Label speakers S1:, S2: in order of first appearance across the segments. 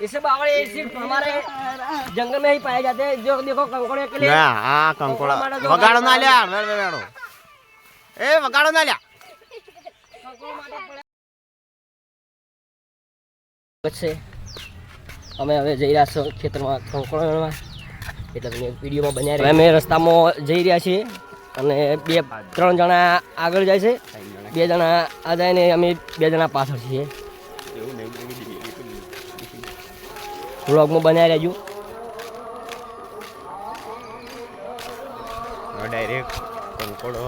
S1: इसे बावड़े सिर्फ हमारे जंगल में ही पाए जाते हैं जो देखो कंकोड़े के लिए
S2: ના આ કંકોડા
S1: માટે જો
S2: વગાડો ના લ્યા વેડ વેડો એ વગાડો ના લ્યા
S1: છે અમે હવે જઈ રહ્યા છો ખેતરમાં કંકોળમાં એટલે તમે વિડીયોમાં બન્યા રહ્યા અમે રસ્તામાં જઈ રહ્યા છીએ અને બે ત્રણ જણા આગળ જાય છે બે જણા આ જાય ને અમે બે જણા પાછળ છીએ વ્લોગમાં બનાવી રહેજો
S2: કંકોડો.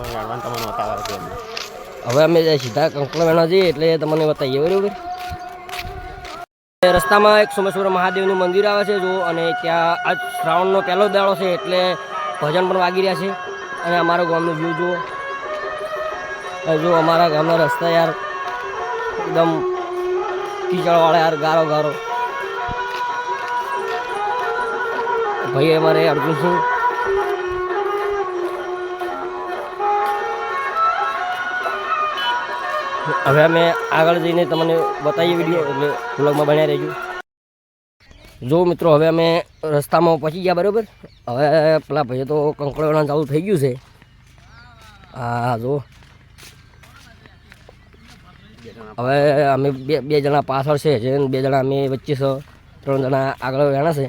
S1: હવે અમે સીધા કંકોળ વેણા જઈએ એટલે તમને બતાવીએ બરાબર? રસ્તામાં એક સોમેશ્વર મહાદેવનું મંદિર આવે છે જો અને ત્યાં આજ શ્રાવણનો પહેલો દાડો છે એટલે ભજન પણ વાગી રહ્યા છે. અને અમારા ગામનો વ્યૂ જુઓ. જો અમારા ગામના રસ્તા યાર એકદમ કીચડવાળા યાર ગારો ગારો ભાઈ અમારે અર્જુનસિંહ હવે અમે આગળ જઈને તમને બતાવીએ વીડિયો એટલે વ્લોગમાં બન્યા રહેજો. જો મિત્રો, હવે અમે રસ્તામાં પહોંચી ગયા, બરાબર? હવે પેલા ભાઈએ તો કંકડવાળા ચાલુ થઈ ગયું છે. હા, જો. હવે અમે બે બે જણા પાછળ છે, જે બે જણા અમે વચ્ચે છ. ત્રણ જણા આગળ વેણા છે.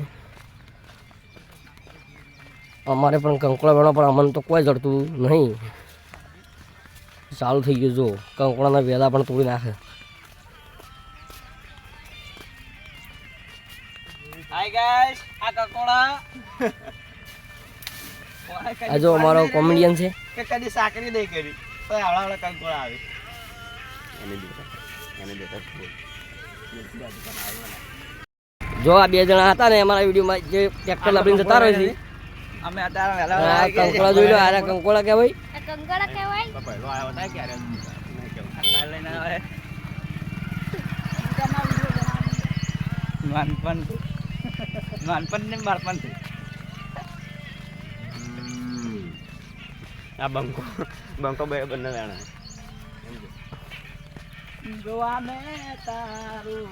S1: અમારે પણ કંકોડા વેણો પણ અમને તો કોઈ જડતું નહીં. ચાલુ થઈ ગયું જો. કંકોડાના વેલા પણ તોડી નાખે.
S3: હાય ગાઈસ આ કકોડા
S1: આ જો અમારો કોમેડિયન છે.
S3: કે કદી સાકરી નહીં કરી. તો આવડા આવડા કંકોળા આવે.
S2: એને દેતા એને દેતા
S1: જો આ બે જણા હતા ને અમારા વિડીયોમાં જે ટ્રેક્ટર લાવીને જતા રહે છે
S3: અમે અત્યારે વેલા
S1: આ કંકોડા જોઈ લો આ કંકોળા કહેવાય
S4: આ કહેવાય
S2: તો પહેલો આવ્યો હતા ક્યારે?
S3: અત્યારે લઈને આવે. નાનપણ નાનપણ ને બાળપણથી
S2: આ બંકો બંકો બે બંને જાણે.
S3: જોવા મે તારું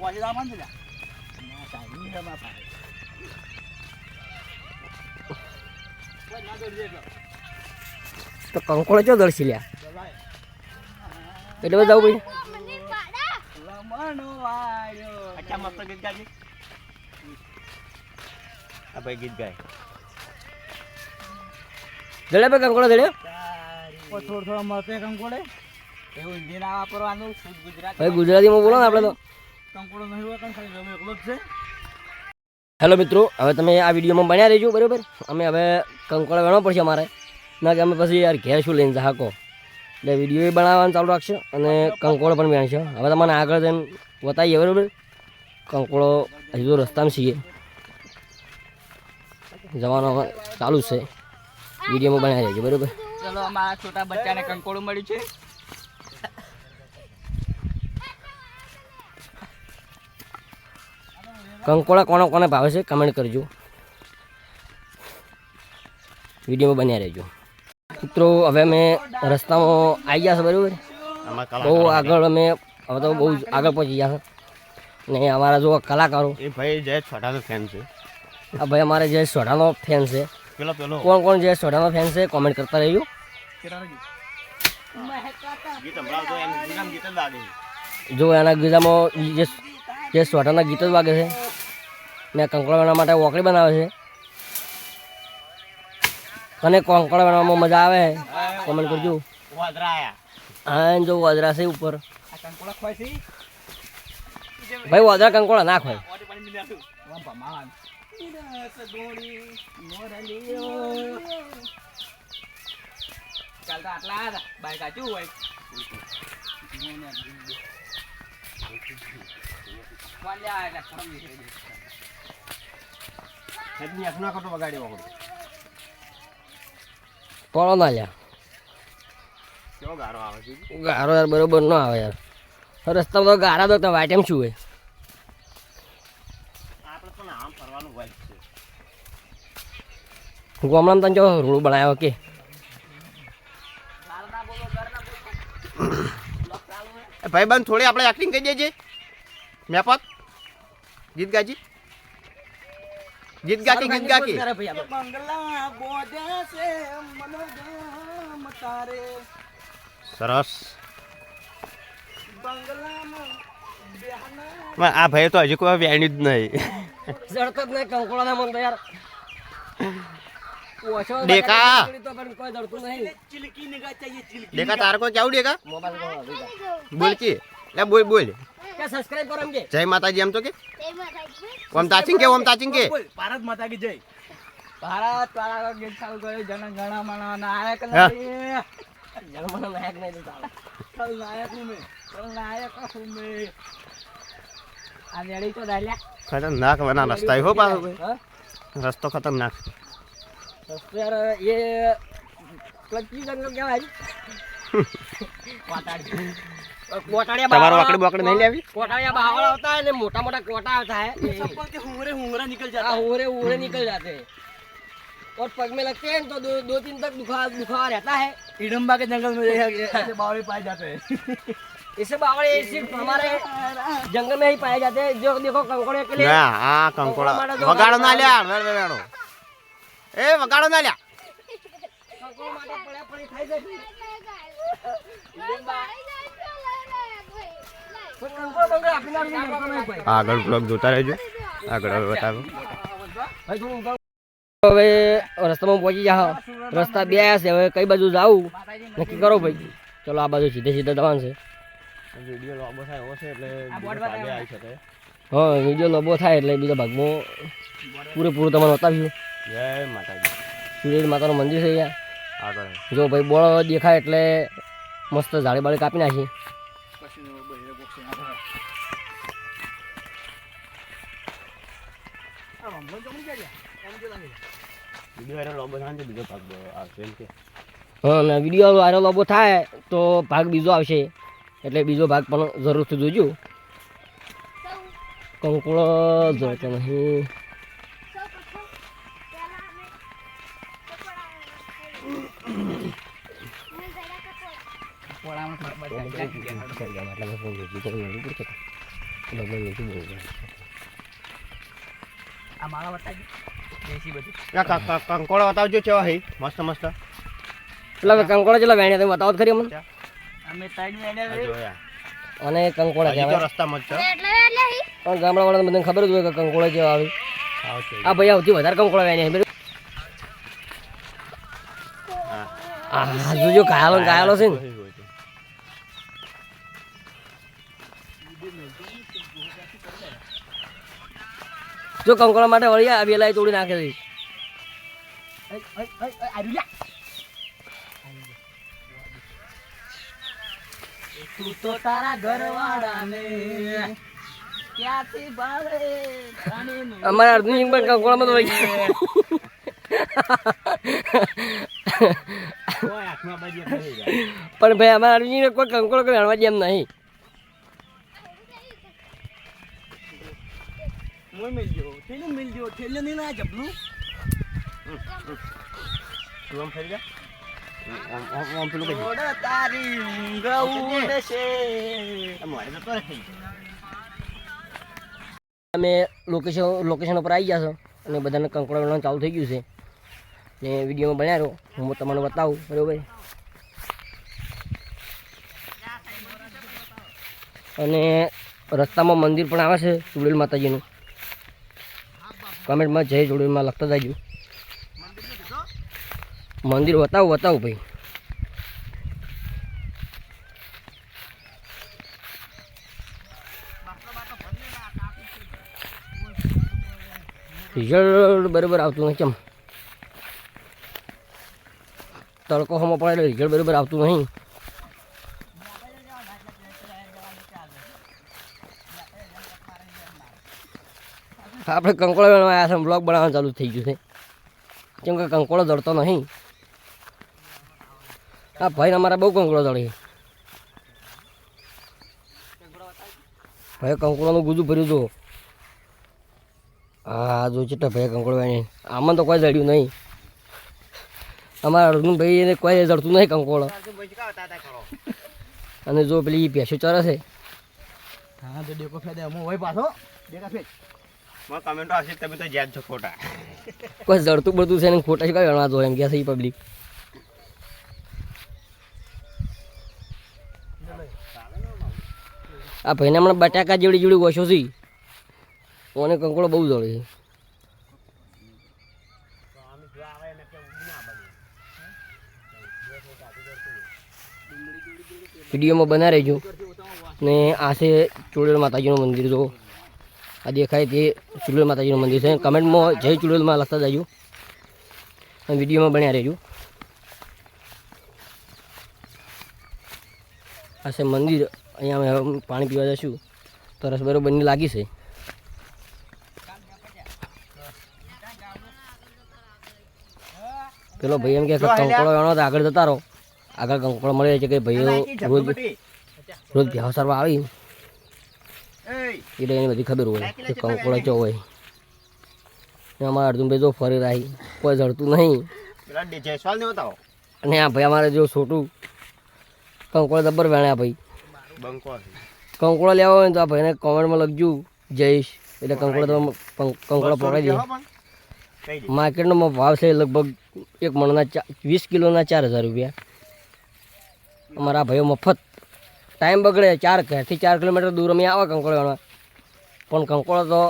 S3: વાજી રામન છે. ના સાઈ છે બાપા
S1: તો કંકોડા ચો દર્શી લ્યા? એટલે બધા
S2: આ ભાઈ ગીત ગાય.
S1: જડે ભાઈ કંકોડા જડે?
S3: થોડો થોડો મળતે કંકોડે એવું હિન્દી ના વાપરવાનું
S1: ગુજરાતીમાં બોલો ને આપણે તો.
S3: કંકોડો નહીં હોય એકલો જ છે.
S1: હેલો મિત્રો, હવે તમે આ વિડીયોમાં બન્યા રહેજો, બરાબર? અમે હવે કંકોળ વેણો પડશે અમારે. ના કે અમે પછી યાર ઘેર શું લઈને હાકો એટલે વીડિયો બનાવવાનું ચાલુ રાખશે અને કંકોડો પણ વેણશે. હવે તમને આગળ જઈને બતાવીએ, બરાબર? કંકોળો હજુ તો રસ્તામાં છીએ. જવાનો ચાલુ છે. વિડીયોમાં બનાવી રહેજો બરાબર?
S3: ચલો, અમારા છોટા બચ્ચાને કંકોળું મળ્યું છે.
S1: કંકોડા કોને કોને ભાવે છે કમેન્ટ કરજો. વિડીયોમાં બન્યા રહેજો. મિત્રો હવે અમે રસ્તામાં આવી ગયા છે બરાબર? બહુ આગળ અમે હવે તો બહુ આગળ પહોંચી ગયા છે. ને અમારા જો કલાકારો.
S2: એ ભાઈ જય છોટાનો ફેન છે.
S1: આ ભાઈ અમારે જે સોઢાનો ફેન છે.
S2: પેલો પેલો.
S1: કોણ કોણ જે સોઢાનો ફેન છે કોમેન્ટ કરતા રહેજો.
S2: લાગે
S1: જો એના ગીતામાં જે જે સોઢાના ગીતો જ વાગે છે. ને કંકોળ બનાવવા માટે ઓકળી બનાવે છે. અને કંકડા બનાવવામાં મજા આવે. કોમેન્ટ કરજો. હા જો વાદરા છે ઉપર. ભાઈ, વાદરા કંકોળા ના
S3: મોરલીઓ ચાલતા આટલા બાઈક આજુ હોય
S1: પોળો ના લ્યા.
S2: ગારો આવે છે?
S1: ગારો યાર બરોબર ના આવે યાર. રસ્તામાં તો ગારા દો તો વાટેમ શું હોય
S2: આપણે તો આમ ફરવાનું હોય છે.
S1: ગામડામાં તને જો રોડ બનાવ્યો કે?
S2: ભાઈ બંધ થોડી આપણે એક્ટિંગ કરી દેજે. મેપક ગીત ગાજી. ગીત ગાકી ગીત ગાકી
S1: કરે ભાઈ આપણે.
S3: બંગલા બોધ્યા છે મનોગામ તારે
S2: સરસ.
S3: બંગલામાં
S2: આ ભાઈ તો હજી કોઈ વેણ્યું જ નહીં.
S1: જડતો જ નહીં કંકોળાના મન તો યાર. ઓછો
S2: દેખા.
S1: તો પણ કોઈ જડતું નહીં.
S3: ચિલકી નિગાહ ચાહીએ ચિલકી
S2: ડેકા તારે કોઈ કેવું ડેકા
S1: મોબાઈલ કોણ આવી ગયા?
S2: બોલ કે લે બોલ બોલ.
S1: કે સબસ્ક્રાઇબ કરો એમ કે.
S2: જય માતાજી એમ તો કે?
S4: જય માતાજી.
S2: ઓમ તાચિંગ કે ઓમ તાચિંગ કે?
S3: ભારત માતા કી જય. ભારત વાળા ગીત ચાલુ કર્યું જન ગણ મન નાયક
S2: હા.
S3: નહીં.
S1: જન્મનો નાયક નહીં તો ચાલે.
S3: કલ નાયક હું મે. કલ નાયક હું મે.
S1: આ રેડી તો ડાલ્યા
S2: ખતરનાક બના રસ્તા હો પા ભાઈ. રસ્તો ખતરનાક
S1: રસ્તો યાર એ ક્લચી જંગલ કેવાય? કોટાડિયા
S2: તમારો
S1: બાવળા-
S2: વાકડી બોકડી નહીં લેવી
S1: कोटाया बावड़ा होता है ना मोटा मोटा कोटा होता है
S3: चप्पल के हुंगरे हुंगरा निकल
S1: हाँ,
S3: जाता है
S1: उड़े उड़े निकल जाते हैं और पग में लगते हैं तो दो दो दिन तक दुखा दुखा रहता है
S3: हिडम्बा के जंगल में ये- ऐसे बावड़े पाए जाते हैं
S1: इसे बावड़े सिर्फ हमारे जंगल में ही पाए जाते हैं जो देखो कंकोड़े के लिए
S2: ના આ કંકોડા વગાડો ના લ્યા વેણ વેણો એ વગાડો ના લ્યા
S1: कंकोड़ माटे पड़े पड़े खाई जाती
S2: આગળ બ્લોગ જોતા રહેજો. આગળ હવે બતાવો.
S1: હવે રસ્તામાં પહોંચી જાઓ રસ્તા બે આવ્યા છે. હવે કઈ બાજુ જાવું? નક્કી કરો ભાઈ. ચલો આ બાજુ સીધે સીધે જવાનું છે.
S2: વીડિયો લાંબો થાય એવો છે એટલે આવી શકે.
S1: હા વીડિયો લાંબો થાય એટલે બીજા ભાગમાં પૂરેપૂરું તમને બતાવ્યું
S2: જય માતાજી.
S1: સૂર્ય માતાનું મંદિર છે અહીંયા.
S2: આગળ.
S1: જો ભાઈ બોળો દેખાય એટલે મસ્ત ઝાડી બાળી કાપી નાખી.
S2: વીડિયો એનો થાય બીજો ભાગ આવશે એમ કે.
S1: હા વીડિયો વાયરલ લાંબો થાય તો ભાગ બીજો આવશે. એટલે બીજો ભાગ પણ જરૂરથી જોજો. કંકુળો નહીં.
S4: મેં જરા કપડાં
S3: આ માળા બતાવી દેશી બધું.
S2: કંકોડો બતાવજો કેવા હે. મસ્ત મસ્ત.
S1: પેલા કંકોળા ચેલા વેણ્યા તમે બતાવો ખરી અમને.
S3: અમે ત્રણ મહિને
S2: જોયા.
S1: અને કંકોળા
S2: તો રસ્તામાં જ છે.
S4: એટલે એટલે
S1: બધાને ખબર જ હોય કે કંકોળા જેવા આવી. આ ભાઈ આવતી વધારે કંકોળા વેણ્યા. આ જોજો ઘાયલો ને ઘાયલો છે ને. જો કંકોળા માટે વળી આ વેલાએ તોડી નાખે છે.
S3: તું તો તારા ઘરવાળાને ક્યાંથી ભાવે પ્રાણીનું
S1: અર્જુન પણ કંકોળામાં તો
S2: જાય.
S1: પણ ભાઈ અમારા અર્જુનને કોઈ કંકોળો કોઈ વેણવા જેમ નહીં.
S3: મોય મિલજો થેલી નહીં ના જબલું
S2: તું આમ ફરી જા આમ પેલું કઈ
S3: તારી ઊંઘ ઉડશે
S2: મોડે જતો રહે.
S1: અમે લોકેશન લોકેશન ઉપર આવી ગયા અને બધાને કંકોડા વેણવાનું ચાલુ થઈ ગયું છે. ને વિડીયોમાં બન્યા રહો હું તમને બતાવું. બરાબર? અને રસ્તામાં મંદિર પણ આવે છે, ચુડેલ માતાજીનું. કમેન્ટમાં જય જોડીમાં લખતા જાજો. મંદિર બતાવું બતાવું ભાઈ. રિઝલ્ટ બરાબર આવતું નહીં કેમ? તડકો હમો પડે એટલે રિઝલ્ટ બરાબર આવતું નહીં. આપણે કંકોળો વેણવા આવ્યા છે બ્લોગ બનાવવાનું ચાલુ થઈ ગયું છે. કેમ કે કંકોળો દળતો નહીં. હા ભાઈ અમારા બહુ કંકોળો દળે ભાઈ કંકોળોનું ગુજુ ભર્યું હતું હા જો ચેટા ભાઈ કંકોળો વેણી આમાં તો કોઈ જડ્યું નહીં. અમારા અર્જુનભાઈ એને કોઈ જડતું નહીં કંકોળો. અને જો પેલી ભેંસો ચરે છે.
S3: હા, તો ડેકો ફેદે હું હોય પાછો. ડેકા ફેદ
S2: મને કમેન્ટો આવશે તમે તો જેમ છો ખોટા.
S1: કોઈ જડતું બધું છે ને, ખોટા છે કઈ ગણવા જો એમ કે છે પબ્લિક આ ભાઈને હમણાં બટાકા જેવડી જેવડી ઓછો છે. ઓને કંકોડો બહુ જડે છે. વિડીયોમાં બના રહેજો ને આ છે ચુડેલ માતાજીનું મંદિર જો આ દેખાય તે ચુડેલ માતાજીનું મંદિર છે. કમેન્ટમાં જય ચુડેલમાં લખતા જજો. અને વિડીયોમાં બન્યા રહેજો. આ છે મંદિર. અહીંયા અમે પાણી પીવા જશું તરસ બરોબરની લાગી છે. પેલો ભાઈ એમ કે કંકોળો એનો આગળ જતા રહો. આગળ કંકોળો મળે છે કે ભાઈઓ રોજ રોજ ભ્યાવ સારવા આવી. એટલે એની બધી ખબર હોય કે કંકોળો ચો હોય. અમારા અર્જુનભાઈ જો ફરી રહી કોઈ જડતું નહીં.
S2: જયસ્વાલ ને બતાવો.
S1: અને આ ભાઈ અમારે જો છોટું કંકોળો દબર વેણ્યા ભાઈ. કંકોળો લેવા હોય ને તો આ ભાઈને કોમેન્ટમાં લખજો જઈશ એટલે કંકોળો તો કંકોળો પકડાઈ
S2: દે.
S1: માર્કેટનો ભાવ છે લગભગ એક મણના વીસ કિલોના ચાર હજાર રૂપિયા. અમારા ભાઈઓ મફત ટાઈમ બગડે, ચાર ઘરથી ચાર કિલોમીટર દૂર અમે આવે કંકોળો વેણવા પણ કંકોળો તો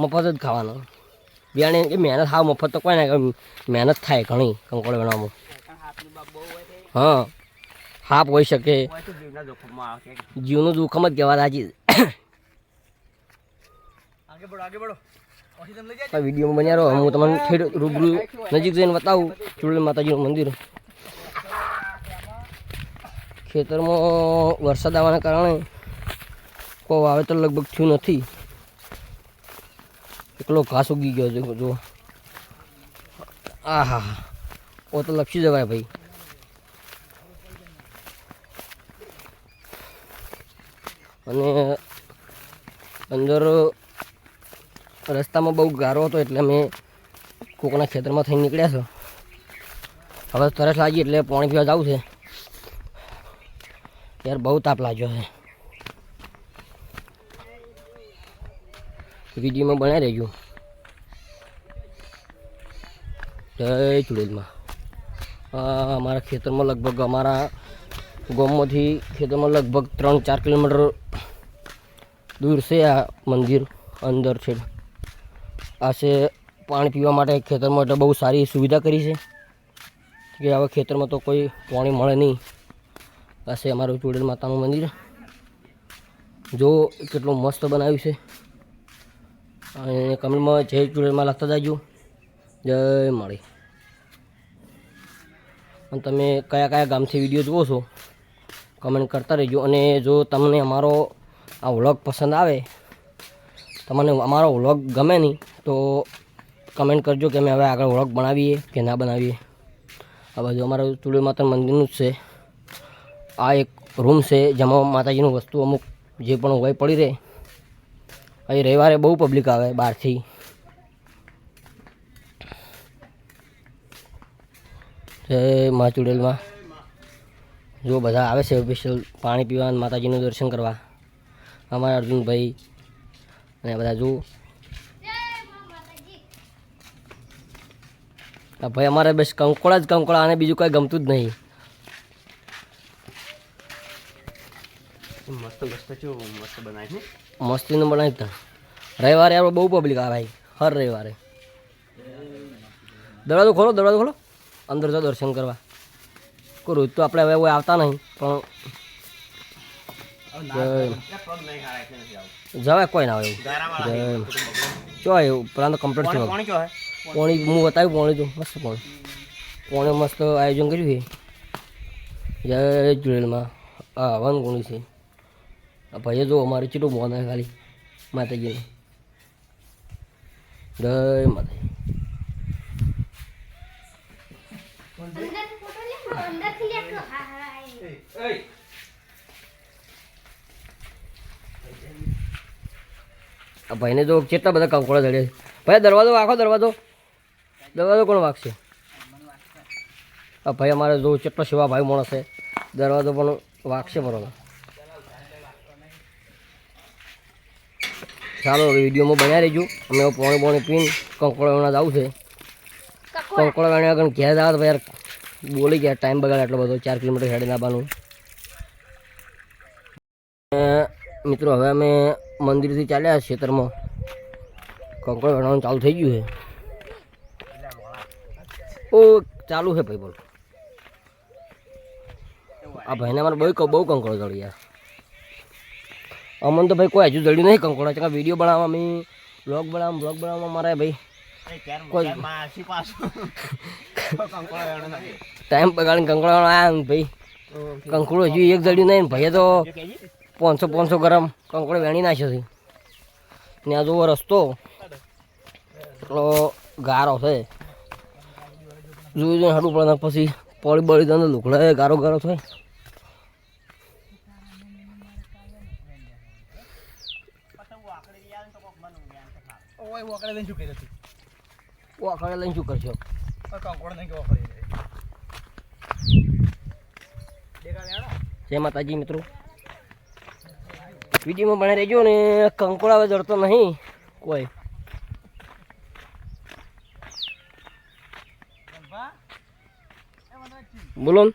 S1: મફત જ ખાવાનો. બિયાણી એ મહેનત હા મફત તો કોઈ ના મહેનત થાય ઘણી કંકોળો વેણવામાં હા હાપ હોઈ શકે. જીવના જોખમ જ કહેવા રાજી. વીડિયો બન્યા રહો. હું તમને રૂબરૂ નજીક જઈને બતાવું. ચુડલ માતાજીનું મંદિર. ખેતરમાં વરસાદ આવવાના કારણે કોઈ વાવેતર લગભગ થયું નથી. એકલો ઘાસ ઉગી ગયો છે જો આ હા ઓ તો લપસી જવાય ભાઈ. અને અંદર રસ્તામાં બહુ ગારો હતો એટલે અમે કોકના ખેતરમાં થઈને નીકળ્યા છો. હવે તરસ લાગી એટલે પાણી પીવા જવું છે. યાર બહુ તાપ લાગ્યો છે. વિડીયોમાં બનાવી રહેજો જય ચુડેલમાં. અમારા ખેતરમાં લગભગ અમારા ગામમાંથી ખેતરમાં લગભગ ત્રણ ચાર કિલોમીટર દૂર છે આ મંદિર અંદર છે. આ છે પાણી પીવા માટે ખેતરમાં એટલે બહુ સારી સુવિધા કરી છે. કે હવે ખેતરમાં તો કોઈ પાણી મળે નહીં. છે અમારું ચુડેલ માતાનું મંદિર. જો કેટલું મસ્ત બનાવ્યું છે. અને કમેન્ટમાં જય ચુડેલમાં લખતા જાજો. જય મળી. અને તમે કયા કયા ગામથી વીડિયો જુઓ છો કમેન્ટ કરતા રહેજો. અને જો તમને અમારો આ વ્લોગ પસંદ આવે, તમને અમારો વ્લોગ ગમે નહીં, તો કમેન્ટ કરજો કે અમે હવે આગળ વ્લોગ બનાવીએ કે ના બનાવીએ. આ બાજુ અમારું ચૂડી માતા મંદિરનું જ છે. આ એક રૂમ છે, જેમાં માતાજીનું વસ્તુ અમુક જે પણ હોય પડી રહે. અહીં રવિવારે બહુ પબ્લિક આવે બહારથી. જય મા ચુડેલમાં. જો બધા આવે છે ઓફિશિયલ પાણી પીવા અને માતાજીનું દર્શન કરવા. અમારા અર્જુનભાઈ અને બધા જુઓ ભાઈ અમારે બસ કંકોળા જ કંકોળા અને બીજું કંઈ ગમતું જ નહીં.
S2: મસ્ત મસ્ત મસ્ત બનાવી છે.
S1: મસ્તીનું બનાવી તા રવિવારે આપણે બહુ પબ્લિક આવે ભાઈ હર રવિવારે. દરવાજો ખોલો દરવાજો ખોલો. અંદર જો દર્શન કરવા. કોઈ રોજ તો આપણે હવે કોઈ આવતા નહીં પણ જવાય કોઈ ના આવે એવું. ચો એવું પેલા તો કમ્પ્લીટ થયો
S2: પાણી હે.
S1: હું બતાવ્યું પોણી તો મસ્ત પોણી. પોણે મસ્ત આયોજન કર્યું છે. જય જુલેલમાં આ હવન ગુણી છે. ભાઈએ જો અમારે ચીટું મોન ખાલી. માતાજીને. જય માતાજી. આ ભાઈને જો કેટલા બધા કંકોડા ચડે છે. ભાઈ, દરવાજો વાંખો દરવાજો. દરવાજો કોણ વાગશે? ભાઈ અમારે જો કેટલો સેવા ભાઈ માણસ છે. દરવાજો પણ વાગશે બરોબર. ચાલો વિડીયોમાં બન્યા રહીજો. અમે પોણે પોણે પીને કંકોળા છે.
S4: કકોડા
S1: કંકોળા? વાણી આગળ ઘેર આવે તો યાર બોલી ગયા ટાઈમ બગાડે એટલો બધો ચાર કિલોમીટર હેડે નાવાનું મિત્રો હવે અમે મંદિરથી ચાલ્યા ખેતરમાં. કંકોળ વેણવાનું ચાલુ થઈ ગયું છે. ઓ ચાલુ છે ભાઈ બોલો. આ ભાઈને મારે બહુ બહુ કંકોળ ચડી યાર. અમને તો ભાઈ કોઈ હજુ જડ્યું નહીં કંકોડા. ચકા વીડિયો બનાવવા અમે બ્લોગ બનાવવા બ્લોગ બનાવવા મારે ભાઈ. કોઈ-
S2: કંકોડા
S1: ટાઈમ બગાડીને કંકોળા આવ્યા ભાઈ. કંકોડો હજુ એક જડ્યું નહીં ભાઈએ તો પાંચસો પાંચસો ગ્રામ કંકોડો વેણી નાખ્યો છે. ને આ જોવો રસ્તો. એટલો ગારો છે. જોયું જોઈને હાડું પડે પછી પડી બળી દે લુકડા ગારો ગારો થાય.
S3: વકડે લઈને શું
S1: લઈને કરશો?
S3: કંકોડ નહીં કે વકડે
S1: જય માતાજી મિત્રો. વિડીયોમાં બને રહેજો ને કંકોળ હવે જડતો નહીં. કોઈ. બોલો
S3: હોય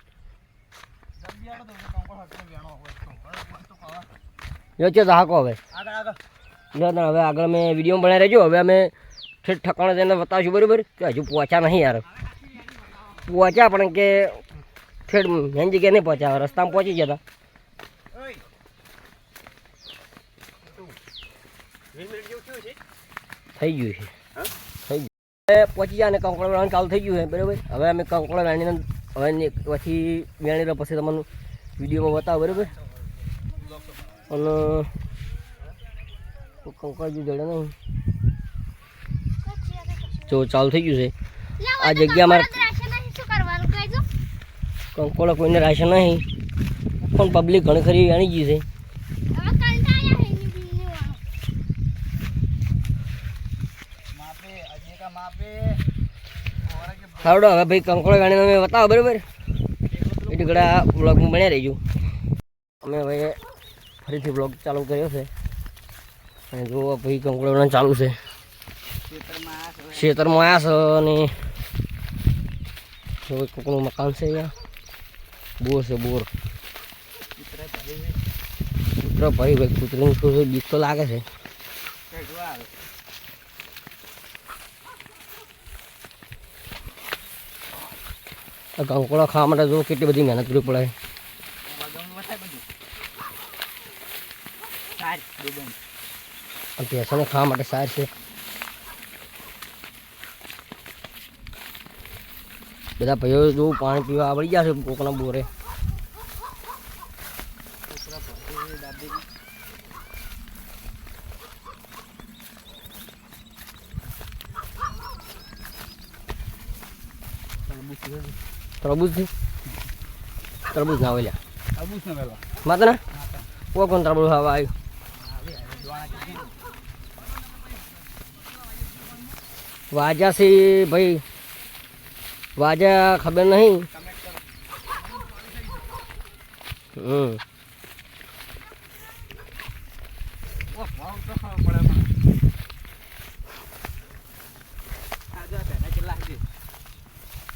S1: જો છે હવે.
S3: આગળ આગળ
S1: ના હવે આગળ અમે વીડિયો બનાવી રહેજો. હવે અમે ઠેઠ ઠકાણે તેને બતાવશું, બરાબર? કે હજુ પહોંચ્યા નહીં યાર. પહોંચ્યા પણ કે ઠેઠ મેન જગ્યાએ નહીં પહોંચ્યા રસ્તામાં પહોંચી ગયા હતા. થઈ ગયું છે. થઈ ગયું. હવે પહોંચી ગયા અને કંકોડા વેણવાનું ચાલુ થઈ ગયું છે, બરાબર? હવે અમે કંકોડા વેણીને હવે પછી વેણી પછી તમને વિડીયોમાં બતાવો, બરાબર? અને કંકોડા હજુ જડે નહીં. જો ચાલુ થઈ ગયું છે. આ જગ્યા કંકોડા કોઈને રાશે નહીં. પણ પબ્લિક ઘણી ખરી આણી ગઈ છે.
S4: હવે કંટાળ્યા હે ની બિલ્લી વાળો
S3: માપે અજય કા માપે. ઓરા કે
S1: સારું હવે ભાઈ કંકોડા ગાડીને અમે બતાવો બરાબર? એટલે ઘણા બ્લોગમાં બન્યા રહીજો. અમે હવે ફરીથી બ્લોગ ચાલુ કર્યો છે. અને જો ભાઈ કંકોડા ચાલુ છે.
S3: ખેતરમાં
S1: આવ્યા છે અને જો કોકનું મકાન છે અહીંયા. બોર છે, બોર. કૂતરો ભાઈ ભાઈ, કૂતરીનું છે, બીક તો લાગે છે. કંકોડા ખાવા માટે જો કેટલી બધી મહેનત કરવી પડે
S3: વાગમ વસાય બધું સાર દુબન
S1: અને ભેંસોને ખાવા માટે સાર છે. બધા ભાઈઓ જો પાણી પીવા આવડી ગયા છે કોકના બોરે. તરબૂજ તરબૂજ ના હોય માતા ના કોણ તરબૂજ ખાવા આવ્યું? વાજા છે ભાઈ વાજા ખબર નહીં? હમ.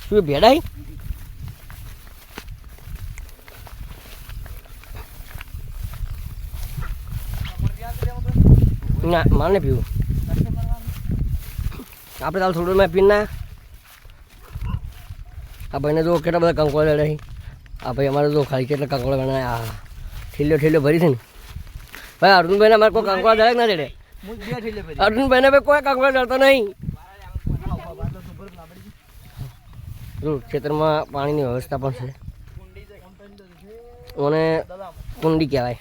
S1: શું ભેડાઈ? ના માને પીવું. આપણે તાલ થોડું મેં પીને ના. આ ભાઈને જો કેટલા બધા કંકોળ લડે આ ભાઈ અમારે જો ખાલી કેટલા કંકોળ બનાવ્યા આ ઠીલ્યો ઠીલ્યો ભરી છે ને. ભાઈ અર્જુનભાઈને અમારે કોઈ કંકોળ દરેક ના
S3: પછી
S1: અર્જુનભાઈને ભાઈ કોઈ કંકોળ ડરતો નહીં. જો ખેતરમાં પાણીની વ્યવસ્થા પણ છે. મને કુંડી કહેવાય.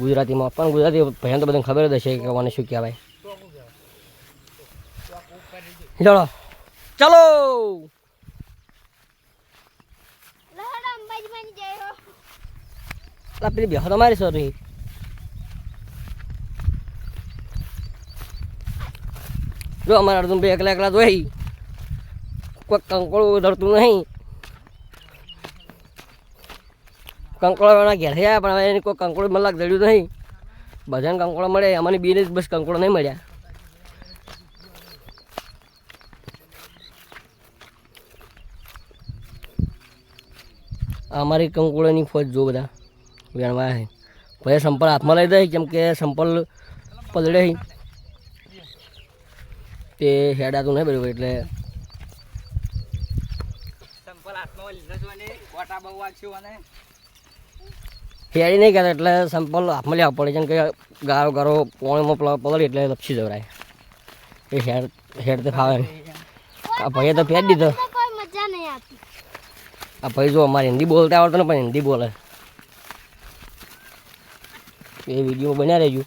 S1: ગુજરાતીમાં પણ ગુજરાતી ભાઈને તો બધાને ખબર જ હશે કે કોને શું કહેવાય. ચલો. ચલો. પેલી બેહો તમારી સોરી જો અમારા અર્જુનભાઈ એકલા એકલા જોઈ. કોઈ કંકોળું ધરતું નહીં. કંકોળો એના ઘેર થયા પણ હવે કોઈ કંકોળું મલાક ધર્યું નહીં. બધાને કંકોડો મળે અમને બીને બસ કંકોડો નહીં મળ્યા. અમારી કંકુળની ફોજ જો બધા વેણવા છે ભાઈ સંપલ હાથમાં લઈ દે કેમ કે સંપલ પલડે તે હેડાતું નહીં બરાબર એટલે હેડી નહીં કહેતા એટલે સંપલ હાથમાં લેવા પડે જેમ કે ગારો ગારો પોણીમાં પલડે એટલે લપસી જવરાય. એ હેડ હેડ તો ફાવે. નહીં. આ ભાઈએ તો ફેર દીધો.
S4: મજા નહીં આવતી.
S1: આ ભાઈ જો અમારે હિન્દી બોલતા આવડતો ને પણ હિન્દી બોલે. એ વીડિયો બન્યા રહેજો.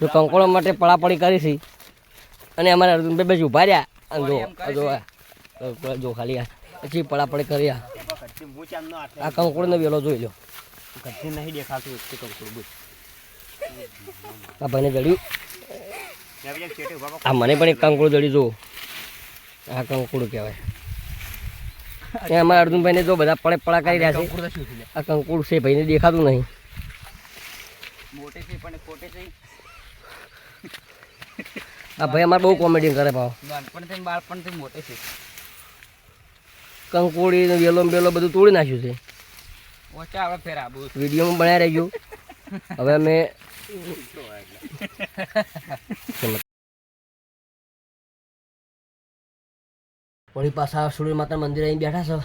S1: જો કંકોળો માટે પડાપડી કરી છે. અને અમારે અર્જુનભાઈ બેજ ઊભા રહ્યા. અને જો જો જો ખાલી આ. પછી પડાપડી કરી આ. કંકોળનો વેલો જોઈ લો.
S2: કચ્છી નહીં દેખાતું કંકોળ બુજ
S1: આ ભાઈને જડ્યું આ મને પણ એક કંકુડ જડ્યું જો આ કંકુડ કહેવાય. અમારા અર્જુનભાઈને જો બધા પડે પડા કરી રહ્યા છે? આ કંકુડ છે? ભાઈને દેખાતું નહીં.
S3: મોટે છે પણ ખોટે છે?
S1: આ ભાઈ અમારે બહુ કોમેડી કરે ભાવ
S3: બાળપણથી મોટે છે. કંકોડી
S1: કંકોડી વેલો બેલો બધું તોડી નાખ્યું છે.
S3: ઓછા આવે ફેર આબુ.
S1: વિડીયોમાં બનાવી રહ્યું હવે અમે વળી પાછા સૂર્ય માતા મંદિર અહીં બેઠા છો?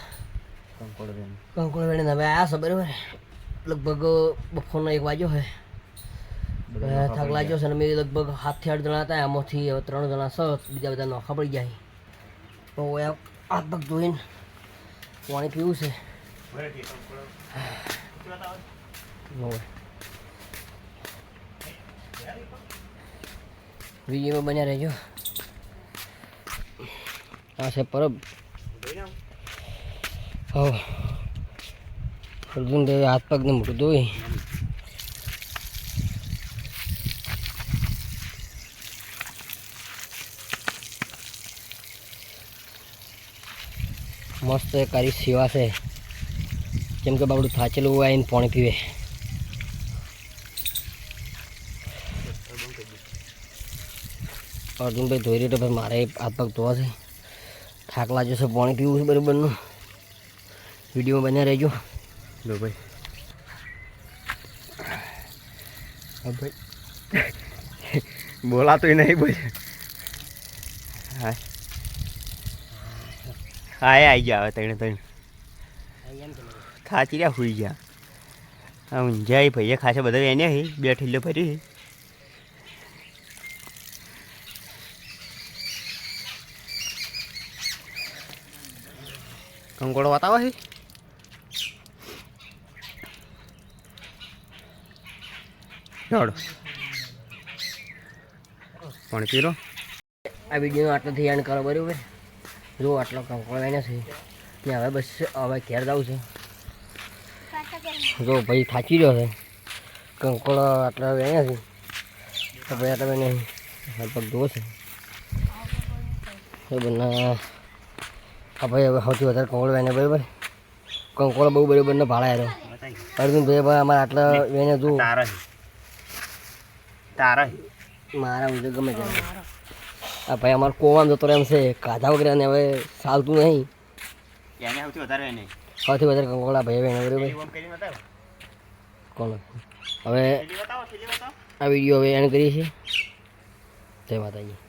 S1: કંકોડ વેણીને હવે આવ્યા છો બરાબર? લગભગ બપોરનો એક વાગ્યો છે. થાક લાગ્યો છે અને મેં લગભગ સાતથી આઠ જણા હતા એમાંથી હવે ત્રણ જણા છો બીજા બધા નોખા પડી જાય તો હાથ પગ ધોઈને પાણી પીવું છે. વિડીયોમાં બન્યા રહેજો. આ છે પરબ. હો અર્જુનભાઈ હાથ પગને મોટું ધોઈ. મસ્ત કરી સેવા છે. જેમ કે બાબડું થાચેલું હોય આવીને પાણી પીવે. અર્જુનભાઈ ધોઈ રહ્યો તો ભાઈ મારે હાથ પગ ધોવા છે. થાક લાગ્યો છે પાણી પીવું છે બરાબરનું. વિડીયોમાં બન્યા રહેજો.
S2: લો ભાઈ.
S1: ભાઈ.
S2: બોલાતું નહીં ભાઈ. હા હા એ આવી ગયા હવે ત્રણે ત્રણ. ખાચી રહ્યા હોઈ ગયા. આ ઊંઝાઈ ભાઈએ ખાસે બધા એને બેઠેલો બે હી કંકોડો બતાવો હી? જોડો પણ પીરો
S1: આ વિડીયોનો આટલાથી એન્ડ કરો, બરાબર? જો આટલો કંકોળો એને છે. ને હવે બસ, હવે ઘેર જવું છે. જો ભાઈ થાચી રહ્યો છે. કંકોળો આટલા વેણ્યા છે. તો ભાઈ આટલા નહીં. હાથ પગ ધોવો છે. એ બંને આ ભાઈ હવે સૌથી વધારે કંકોળો એને બરાબર કંકોળો બહુ બરાબર ને ભાડા આવ્યો અર્જુન ભાઈ ભાઈ અમારે આટલા વેણે જો.
S2: તારા તારા
S1: મારા હું ગમે તે આ ભાઈ અમારે કોવામ જતો રહે એમ છે. કાધા વગેરે અને હવે ચાલતું નહીં.
S2: એને સૌથી વધારે એને
S1: સૌથી વધારે કંકોળા ભાઈ વેણે બરાબર? કોણ? હવે આ વીડિયો હવે એન્ડ કરીએ છીએ. જય માતાજી.